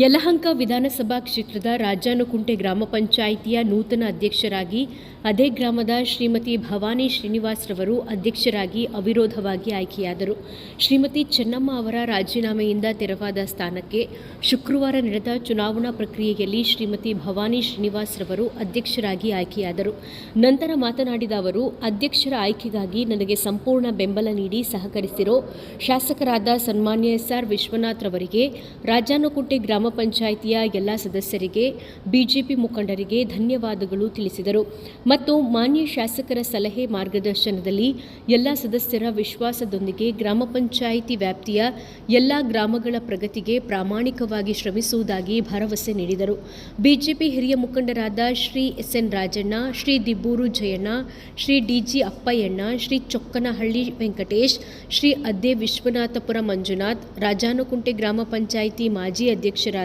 ಯಲಹಂಕ ವಿಧಾನಸಭಾ ಕ್ಷೇತ್ರದ ರಾಜಾನುಕುಂಟೆ ಗ್ರಾಮ ಪಂಚಾಯಿತಿಯ ನೂತನ ಅಧ್ಯಕ್ಷರಾಗಿ ಅದೇ ಗ್ರಾಮದ ಶ್ರೀಮತಿ ಭವಾನಿ ಶ್ರೀನಿವಾಸ್ ರವರು ಅಧ್ಯಕ್ಷರಾಗಿ ಅವಿರೋಧವಾಗಿ ಆಯ್ಕೆಯಾದರು. ಶ್ರೀಮತಿ ಚೆನ್ನಮ್ಮ ಅವರ ರಾಜೀನಾಮೆಯಿಂದ ತೆರವಾದ ಸ್ಥಾನಕ್ಕೆ ಶುಕ್ರವಾರ ನಡೆದ ಚುನಾವಣಾ ಪ್ರಕ್ರಿಯೆಯಲ್ಲಿ ಶ್ರೀಮತಿ ಭವಾನಿ ಶ್ರೀನಿವಾಸ್ ರವರು ಅಧ್ಯಕ್ಷರಾಗಿ ಆಯ್ಕೆಯಾದರು. ನಂತರ ಮಾತನಾಡಿದ ಅವರು, ಅಧ್ಯಕ್ಷರ ಆಯ್ಕೆಗಾಗಿ ನನಗೆ ಸಂಪೂರ್ಣ ಬೆಂಬಲ ನೀಡಿ ಸಹಕರಿಸಿರೋ ಶಾಸಕರಾದ ಸನ್ಮಾನ್ಯ ಎಸ್ ಆರ್ ವಿಶ್ವನಾಥ್ ರವರಿಗೆ ರಾಜಾನುಕುಂಟೆ ಗ್ರಾಮ ಪಂಚಾಯಿತಿಯ ಎಲ್ಲ ಸದಸ್ಯರಿಗೆ, ಬಿಜೆಪಿ ಮುಖಂಡರಿಗೆ ಧನ್ಯವಾದಗಳು ತಿಳಿಸಿದರು. ಮತ್ತು ಮಾನ್ಯ ಶಾಸಕರ ಸಲಹೆ ಮಾರ್ಗದರ್ಶನದಲ್ಲಿ ಎಲ್ಲ ಸದಸ್ಯರ ವಿಶ್ವಾಸದೊಂದಿಗೆ ಗ್ರಾಮ ಪಂಚಾಯಿತಿ ವ್ಯಾಪ್ತಿಯ ಎಲ್ಲ ಗ್ರಾಮಗಳ ಪ್ರಗತಿಗೆ ಪ್ರಾಮಾಣಿಕವಾಗಿ ಶ್ರಮಿಸುವುದಾಗಿ ಭರವಸೆ ನೀಡಿದರು. ಬಿಜೆಪಿ ಹಿರಿಯ ಮುಖಂಡರಾದ Shri S N Rajanna, Shri Dibburu Jayanna, Shri DG Appayyanna, Shri Chokkanahalli Venkatesh, Shri Adde Vishwanathapura Manjunath, Rajanukunte ಗ್ರಾಮ ಪಂಚಾಯಿತಿ ಮಾಜಿ ಅಧ್ಯಕ್ಷರಾದ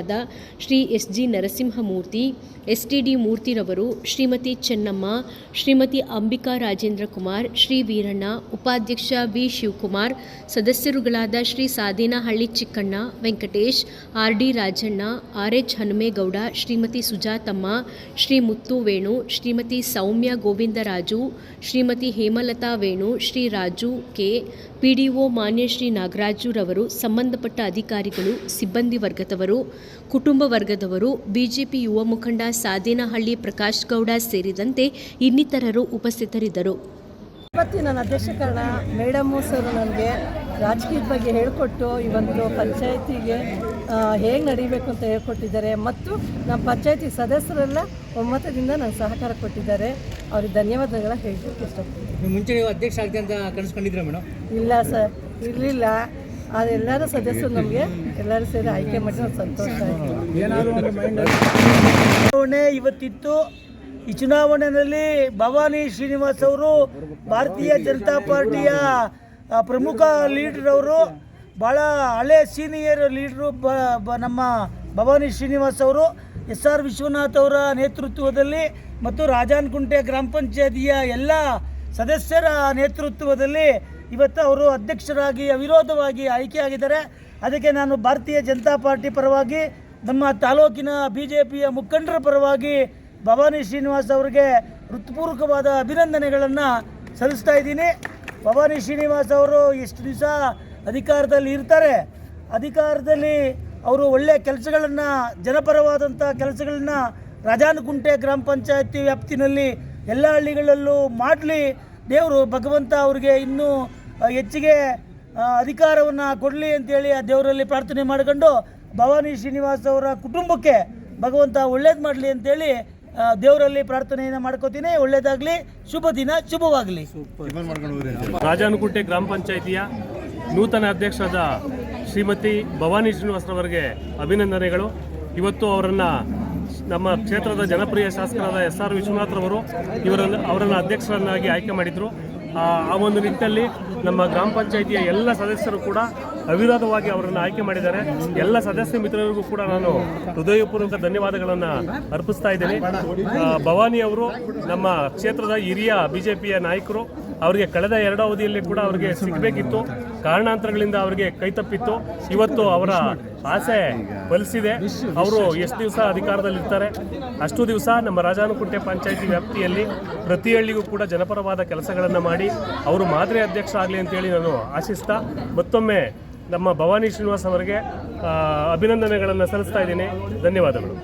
Shri S G Narasimhamurthy S T D ಮೂರ್ತಿರವರು, Shrimati Chennamma, Shrimati Ambika Rajendra Kumar, Shri Veeranna, ಉಪಾಧ್ಯಕ್ಷ V Shivakumar, ಸದಸ್ಯರುಗಳಾದ Shri Sadenahalli Chikkanna, Venkatesh R D Rajanna R H Hanumegowda, Shrimati Sujathamma, Shri Muttu Venu, Shrimati Soumya Govindaraju Shrimati Hemalatha Venu, Shri Raju K PDO ಮಾನ್ಯ ಶ್ರೀ ನಾಗರಾಜುರವರು ಸಂಬಂಧಪಟ್ಟ ಅಧಿಕಾರಿಗಳು, ಸಿಬ್ಬಂದಿ ವರ್ಗದವರು ಕುಟುಂಬ ವರ್ಗದವರು BJP ಯುವ ಮುಖಂಡ ಸಾದೇನಹಳ್ಳಿ ಪ್ರಕಾಶ್ ಗೌಡ ಸೇರಿದಂತೆ ಇನ್ನಿತರರು ಉಪಸ್ಥಿತರಿದ್ದರು. ಇವತ್ತು ನನ್ನ ಅಧ್ಯಕ್ಷಕರಣ ಮೇಡಮ್ ಸರ್ ನನಗೆ ರಾಜಕೀಯದ ಬಗ್ಗೆ ಹೇಳಿಕೊಟ್ಟು ಇವತ್ತು ಒಂದು ಪಂಚಾಯತಿಗೆ ಹೇಗೆ ನಡೀಬೇಕು ಅಂತ ಹೇಳ್ಕೊಟ್ಟಿದ್ದಾರೆ ಮತ್ತು ನಮ್ಮ ಪಂಚಾಯತಿ ಸದಸ್ಯರೆಲ್ಲ ಒಮ್ಮತದಿಂದ ನನಗೆ ಸಹಕಾರ ಕೊಟ್ಟಿದ್ದಾರೆ. ಅವ್ರಿಗೆ ಧನ್ಯವಾದಗಳ ಹೇಳಲಿಕ್ಕೆ ಇಷ್ಟಪಡ್ತೀನಿ ನೀವು ಮುಂಚೆ ನೀವು ಅಧ್ಯಕ್ಷ ಆಗ್ತೀನಿ ಅಂತ ಕನಸ್ಕೊಂಡಿದ್ರೆ ಮೇಡಮ್? ಇಲ್ಲ ಸರ್ ಇರಲಿಲ್ಲ. ಅದೆಲ್ಲರೂ ಸದಸ್ಯರು ನಮಗೆ, ಎಲ್ಲರೂ ಸೇರಿ ಆಯ್ಕೆ ಮಾಡಿ ನಾವು ಸಂತೋಷ ಚುನಾವಣೆ ಇವತ್ತಿತ್ತು. ಈ ಚುನಾವಣೆಯಲ್ಲಿ ಭವಾನಿ ಶ್ರೀನಿವಾಸ್ ಅವರು ಭಾರತೀಯ ಜನತಾ ಪಾರ್ಟಿಯ ಪ್ರಮುಖ ಲೀಡರ್ ಅವರು ಭಾಳ ಹಳೆ ಸೀನಿಯರ್ ಲೀಡ್ರು ಬ- ನಮ್ಮ ಭವಾನಿ ಶ್ರೀನಿವಾಸ್ ಅವರು ಎಸ್ ಆರ್ ವಿಶ್ವನಾಥ್ ಅವರ ನೇತೃತ್ವದಲ್ಲಿ ಮತ್ತು ರಾಜಾನ್ಕುಂಟೆ ಗ್ರಾಮ ಪಂಚಾಯತಿಯ ಎಲ್ಲ ಸದಸ್ಯರ ನೇತೃತ್ವದಲ್ಲಿ ಇವತ್ತು ಅವರು ಅಧ್ಯಕ್ಷರಾಗಿ, ಅವಿರೋಧವಾಗಿ ಆಯ್ಕೆಯಾಗಿದ್ದಾರೆ. ಅದಕ್ಕೆ ನಾನು ಭಾರತೀಯ ಜನತಾ ಪಾರ್ಟಿ ಪರವಾಗಿ, ನಮ್ಮ ತಾಲೂಕಿನ ಬಿ ಜೆ ಪಿಯ ಮುಖಂಡರ ಪರವಾಗಿ ಭವಾನಿ ಶ್ರೀನಿವಾಸ್ ಅವರಿಗೆ ಹೃತ್ಪೂರ್ವಕವಾದ ಅಭಿನಂದನೆಗಳನ್ನು ಸಲ್ಲಿಸ್ತಾ ಇದ್ದೀನಿ. ಭವಾನಿ ಶ್ರೀನಿವಾಸ್ ಅವರು ಎಷ್ಟು ದಿವಸ ಅಧಿಕಾರದಲ್ಲಿ ಇರ್ತಾರೆ. ಅಧಿಕಾರದಲ್ಲಿ ಅವರು ಒಳ್ಳೆಯ ಕೆಲಸಗಳನ್ನು, ಜನಪರವಾದಂಥ ಕೆಲಸಗಳನ್ನ ರಾಜಾನುಕುಂಟೆ ಗ್ರಾಮ ಪಂಚಾಯತಿ ವ್ಯಾಪ್ತಿನಲ್ಲಿ ಎಲ್ಲ ಹಳ್ಳಿಗಳಲ್ಲೂ ಮಾಡಲಿ ದೇವರು ಭಗವಂತ ಅವರಿಗೆ ಇನ್ನೂ ಹೆಚ್ಚಿಗೆ ಅಧಿಕಾರವನ್ನು ಕೊಡಲಿ ಅಂತೇಳಿ ಆ ದೇವರಲ್ಲಿ ಪ್ರಾರ್ಥನೆ ಮಾಡಿಕೊಂಡು ಭವಾನಿ ಶ್ರೀನಿವಾಸ್ ಅವರ ಕುಟುಂಬಕ್ಕೆ ಭಗವಂತ ಒಳ್ಳೇದು ಮಾಡಲಿ ಅಂತೇಳಿ ದೇವರಲ್ಲಿ ಪ್ರಾರ್ಥನೆಯನ್ನು ಮಾಡ್ಕೋತೀನಿ. ಒಳ್ಳೇದಾಗಲಿ, ಶುಭ ದಿನ, ಶುಭವಾಗಲಿ. ರಾಜಾನುಕುಂಟೆ ಗ್ರಾಮ ಪಂಚಾಯಿತಿಯ ನೂತನ ಅಧ್ಯಕ್ಷರಾದ ಶ್ರೀಮತಿ ಭವಾನಿ ಶ್ರೀನಿವಾಸರವರಿಗೆ ಅಭಿನಂದನೆಗಳು. ಇವತ್ತು ಅವರನ್ನು ನಮ್ಮ ಕ್ಷೇತ್ರದ ಜನಪ್ರಿಯ ಶಾಸಕರಾದ ಎಸ್ ಆರ್ ವಿಶ್ವನಾಥ್ರವರು ಇವರನ್ನು ಅವರನ್ನು ಅಧ್ಯಕ್ಷರನ್ನಾಗಿ ಆಯ್ಕೆ ಮಾಡಿದರು. ಆ ಒಂದು ನಿಟ್ಟಿನಲ್ಲಿ ನಮ್ಮ ಗ್ರಾಮ ಪಂಚಾಯಿತಿಯ ಎಲ್ಲ ಸದಸ್ಯರು ಕೂಡ ಅವಿರೋಧವಾಗಿ ಅವರನ್ನು ಆಯ್ಕೆ ಮಾಡಿದ್ದಾರೆ. ಎಲ್ಲ ಸದಸ್ಯ ಮಿತ್ರರಿಗೂ ಕೂಡ ನಾನು ಹೃದಯಪೂರ್ವಕ ಧನ್ಯವಾದಗಳನ್ನು ಅರ್ಪಿಸ್ತಾ ಇದ್ದೇನೆ. ಭವಾನಿ ಅವರು ನಮ್ಮ ಕ್ಷೇತ್ರದ ಹಿರಿಯ ಬಿಜೆಪಿಯ ನಾಯಕರು, ಅವರಿಗೆ ಕಳೆದ ಎರಡು ಅವಧಿಯಲ್ಲಿ ಕೂಡ ಅವರಿಗೆ ಸಿಗಬೇಕಿತ್ತು. ಕಾರಣಾಂತರಗಳಿಂದ ಅವರಿಗೆ ಕೈತಪ್ಪಿತ್ತು ಇವತ್ತು ಅವರ ಆಸೆ ಫಲಿಸಿದೆ ಅವರು ಎಷ್ಟು ದಿವಸ ಅಧಿಕಾರದಲ್ಲಿರ್ತಾರೆ? ಅಷ್ಟು ದಿವಸ ನಮ್ಮ ರಾಜಾನುಕುಂಟೆ ಪಂಚಾಯಿತಿ ವ್ಯಾಪ್ತಿಯಲ್ಲಿ ಪ್ರತಿ ಹಳ್ಳಿಗೂ ಕೂಡ ಜನಪರವಾದ ಕೆಲಸಗಳನ್ನು ಮಾಡಿ ಅವರು ಮಾದರಿ ಅಧ್ಯಕ್ಷ ಆಗಲಿ ಅಂತೇಳಿ ನಾನು ಆಶಿಸ್ತಾ ಮತ್ತೊಮ್ಮೆ ನಮ್ಮ ಭವಾನಿ ಶ್ರೀನಿವಾಸ್ ಅವರಿಗೆ ಅಭಿನಂದನೆಗಳನ್ನು ಸಲ್ಲಿಸ್ತಾ ಇದ್ದೀನಿ. ಧನ್ಯವಾದಗಳು.